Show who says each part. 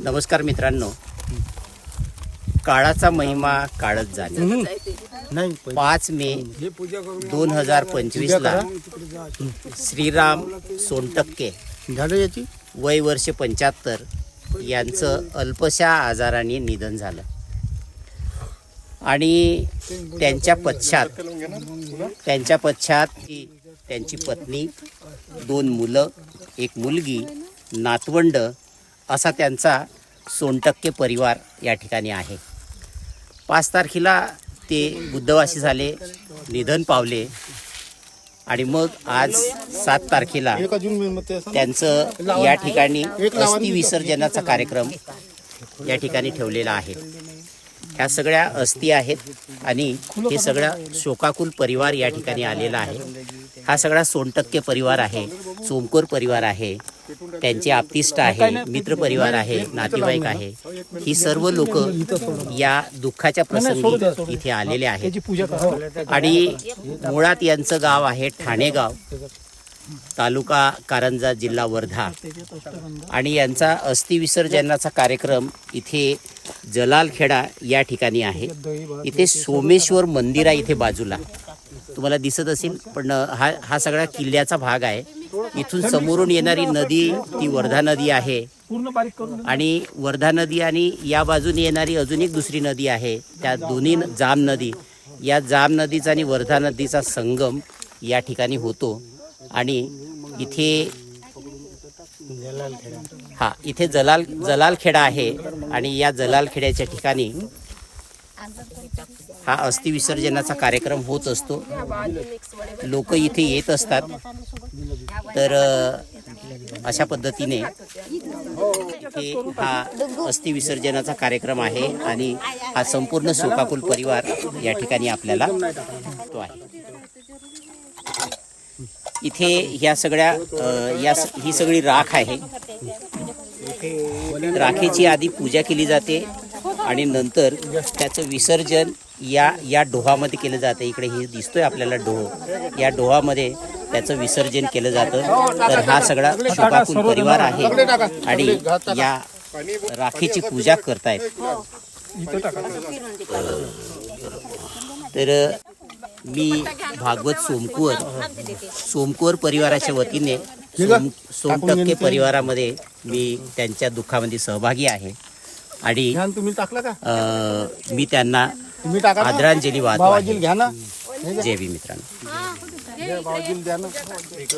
Speaker 1: नमस्कार मित्रांनो. काळाचा महिमा काळच जाणे. पाच मे दोन हजार पंचवीसला श्रीराम सोनटक्के
Speaker 2: झालं याची?
Speaker 1: वय वर्ष पंच्याहत्तर यांचं अल्पशा आजाराने निधन झालं. आणि त्यांच्या पश्चात त्यांच्या पश्चात ती- त्यांची पत्नी दोन मुलं एक मुलगी नातवंड असा त्यांचा सोनटक्के परिवार या ठिकाणी आहे. पाच तारखेला ते बुद्धवासी झाले निधन पावले आणि मग आज सात तारखेला त्यांचं या ठिकाणी अस्थि विसर्जनाचा कार्यक्रम या ठिकाणी ठेवलेला आहे. ह्या सगळ्या अस्थी आहेत आणि हे सगळा शोकाकुल परिवार या ठिकाणी आलेला आहे. हा सगळा सोनटक्के परिवार आहे सोमकोर परिवार आहे. त्यांचे आप्तिष्ट आहे मित्र परिवार आहे नातेवाईक आहे. ही सर्व लोक या दुःखाच्या प्रसंगी इथे आलेले आहेत. आणि मुळात यांचं गाव आहे ठाणे गाव तालुका कारंजा जिल्हा वर्धा. आणि यांचा अस्थि विसर्जनाचा कार्यक्रम इथे जलालखेडा या ठिकाणी आहे. इथे सोमेश्वर मंदिर आहे इथे बाजूला. तुम्हाला दिसत असेल पण हा हा सगळा किल्ल्याचा भाग आहे. इथून समोरून येणारी नदी ती वर्धा नदी आहे. आणि वर्धा नदी आणि या बाजूने येणारी अजून एक दुसरी नदी आहे त्या दोन्ही जाम नदी. या जाम नदीचा आणि वर्धा नदीचा संगम या ठिकाणी होतो. आणि इथे हा इथे जलाल जलालखेडा आहे. आणि या जलालखेड्याच्या ठिकाणी हा अस्थि विसर्जनाचा कार्यक्रम होत असतो. लोक इथे येत असतात. तर अशा पद्धतीने इथे हा अस्थि विसर्जनाचा कार्यक्रम आहे आणि हा संपूर्ण शोकाकुल परिवार या ठिकाणी आपल्याला तो आहे. इथे ह्या सगळ्या या स- ही सगळी राख आहे. राखेची आधी पूजा केली जाते. आणि नंतर त्याचं विसर्जन या या डोहामध्ये केलं जातं. इकडे हे दिसतोय आपल्याला डोह. या डोहामध्ये त्याचं विसर्जन केलं जातं. तर हा सगळा शोकाकुल परिवार आहे आणि या राखीची पूजा करतायत. तर मी भागवत सोमकुवर सोमकुवर परिवाराच्या वतीने सोम सोमटक्के परिवारामध्ये मी त्यांच्या दुःखामध्ये सहभागी आहे. आणि
Speaker 2: ध्यान तुम्ही टाकला का?
Speaker 1: अ, मी त्यांना
Speaker 2: तुम्ही टाका ना.
Speaker 1: आदरांजली वाहतो
Speaker 2: घ्या ना.
Speaker 1: जय भीम मित्रांनो.
Speaker 2: बाबाजीला द्या ना.